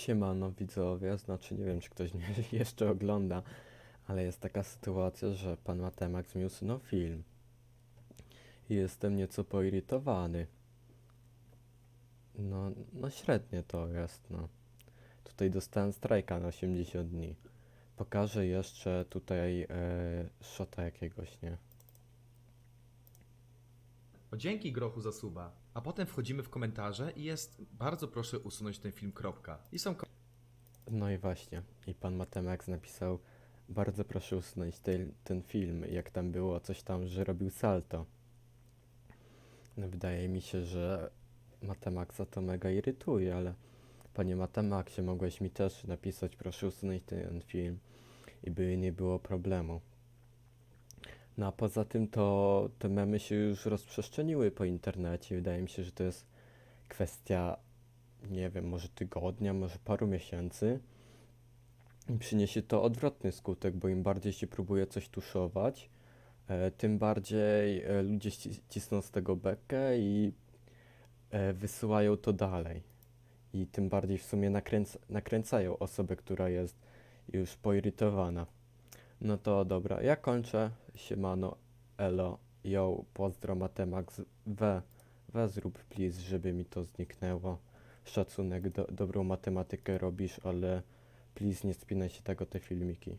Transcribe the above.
Siemano widzowie, znaczy nie wiem czy ktoś mnie jeszcze ogląda, ale jest taka sytuacja, że pan Matemax mi usunął film. I jestem nieco poirytowany. No, no średnie to jest, no. Tutaj dostałem strajka na 80 dni. Pokażę jeszcze tutaj e, shota jakiegoś, nie? O dzięki grochu za suba. A potem wchodzimy w komentarze i jest bardzo proszę usunąć ten film kropka. I są ko- No i właśnie. I pan Matemax napisał bardzo proszę usunąć ten, ten film, jak tam było coś tam, że robił salto. No wydaje mi się, że Matemaxa to mega irytuje, ale panie Matemaxie, mogłeś mi też napisać proszę usunąć ten film i by nie było problemu. No a poza tym to te memy się już rozprzestrzeniły po internecie. Wydaje mi się, że to jest kwestia, nie wiem, może tygodnia, może paru miesięcy. I przyniesie to odwrotny skutek, bo im bardziej się próbuje coś tuszować, e, tym bardziej e, ludzie ści- cisną z tego bekę i e, wysyłają to dalej. I tym bardziej w sumie nakręc nakręcają osobę, która jest już poirytowana. No to dobra, ja kończę. Siemano, elo, yo, pozdro Matemax, we, we zrób please, żeby mi to zniknęło. Szacunek, do, dobrą matematykę robisz, ale please nie spinaj się tego te filmiki.